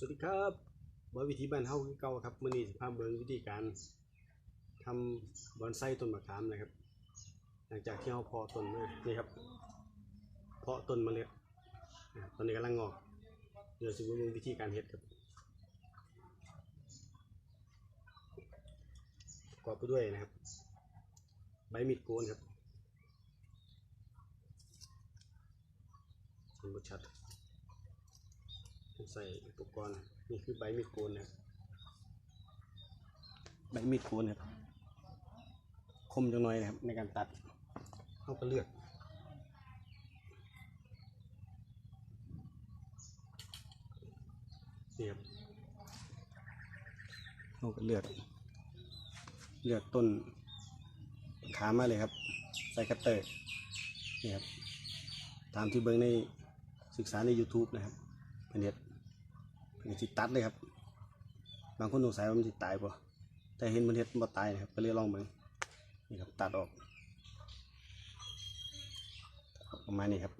สวัสดีครับบอวิธีบ้านเฮาคือเก่าครับมื้อนี้สิพาเบิ่งวิธีการทำบอนไซต้นมะขามนะครับ หลังจากที่เฮาเพาะต้นมานี่ครับ เพาะต้นมาเลยอ่าตอนนี้กำลังงอก เดี๋ยวสิเบิ่งวิธีการเฮ็ดครับประกอบไปด้วยนะครับ ใบมีดโกนครับเห็นบ่ชัด ใส่อุปกรณ์นี่คือใบมีดโกนนะครับใบมีดโกนครับคมจังหน่อยนะครับ ในการตัดเข้าก็เลือกนี่ครับเข้าก็เลือกเลือกต้นขามาเลยครับ ใส่คัตเตอร์นี่ครับตามที่เบิ้งในศึกษาใน YouTube นะครับเป็นเห็ด เป็นสิตัดเลยครับ บางคนสงสัยว่ามันสิตายป่ะแต่เห็นมันเห็ดมันตายนะครับก็เลยลองเบิ่งนี่ครับตัดออกประมาณนี้ครับ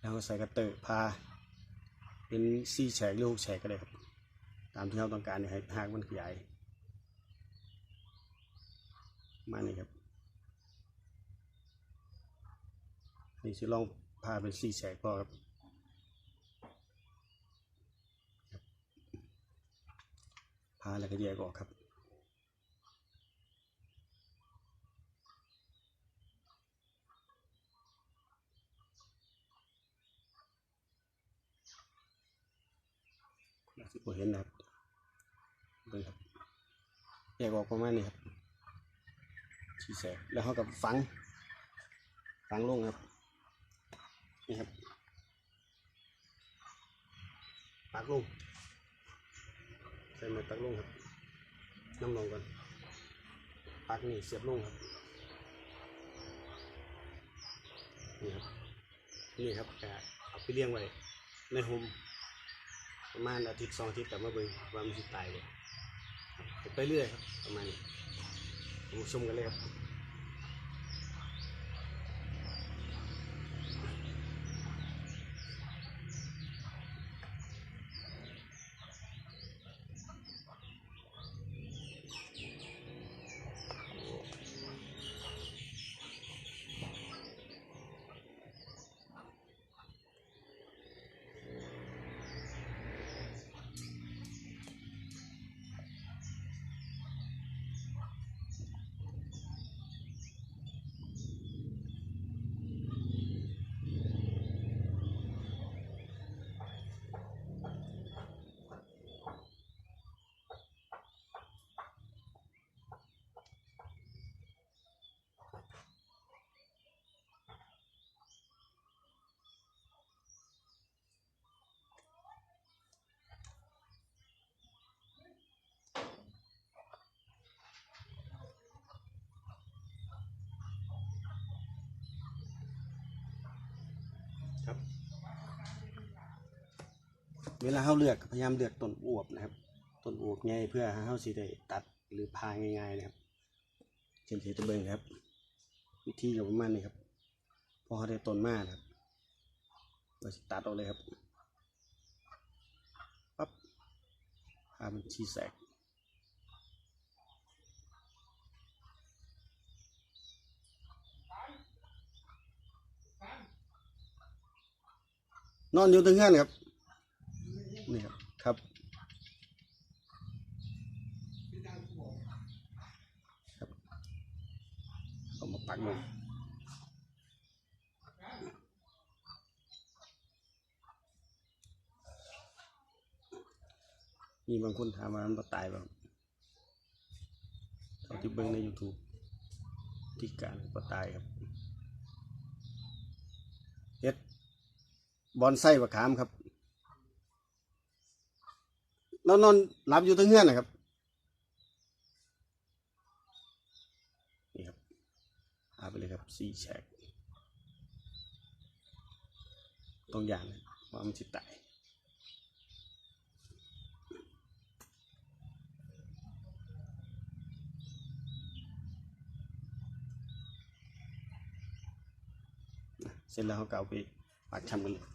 แล้วก็ใส่กระเตอร์พา เป็นซี่แฉกหรือหกแฉกก็ได้ครับ ตามที่เราต้องการเนี่ยให้หากมันขยายประมาณนี้ครับนี่สิลองพาเป็นซี่แฉกพอครับ พา แล้วก็แยกออกครับน่าสิบ่เห็นนะครับเบิ่งครับแยกออกประมาณนี้ครับชี้แสแล้วเขากับฝัง ฝังลงครับ นี่ครับปักลง ใส่ไม้ตักลงครับน้ำลงก่อนปักนี่เสียบลงครับนี่ครับนี่ครับกะเอาไปเลี้ยงไว้ในโฮมประมาณอาทิตย์สองอาทิตย์กลับมาเบิ่งว่ามันสิตายเลยไปเรื่อยครับประมาณนี้ผมชมกันเลยครับ เวลาเขาเลือกพยายามเลือกต้นอวบนะครับต้นอวบไงเพื่อให้เขาสิได้ตัดหรือพาง่ายๆนะครับเช่นที่จะเบิงครับ วิธีก็ประมาณนี้ครับพอเขาได้ต้นมานะครับเราตัดออกเลยครับปั๊บพามันชี้แสกนอนอยู่ตรงนั้นครับนี่ครับ ครับ ครับเอามาปักลงมีบางคนถามว่ามันตายบ่ครับเท่าที่เบิ่งใน YouTube ที่การบ่ตายครับเฮ็ดบอนไส้บะขามครับ แล้วนอนหลับอยู่ทั้งเฮือนนะครับนี่ครับหาไปเลยครับสี่แฉกต้องอย่างนะว่ามันจิตายเสร็จแล้วเขาก็เอาไปปักชำกันเลย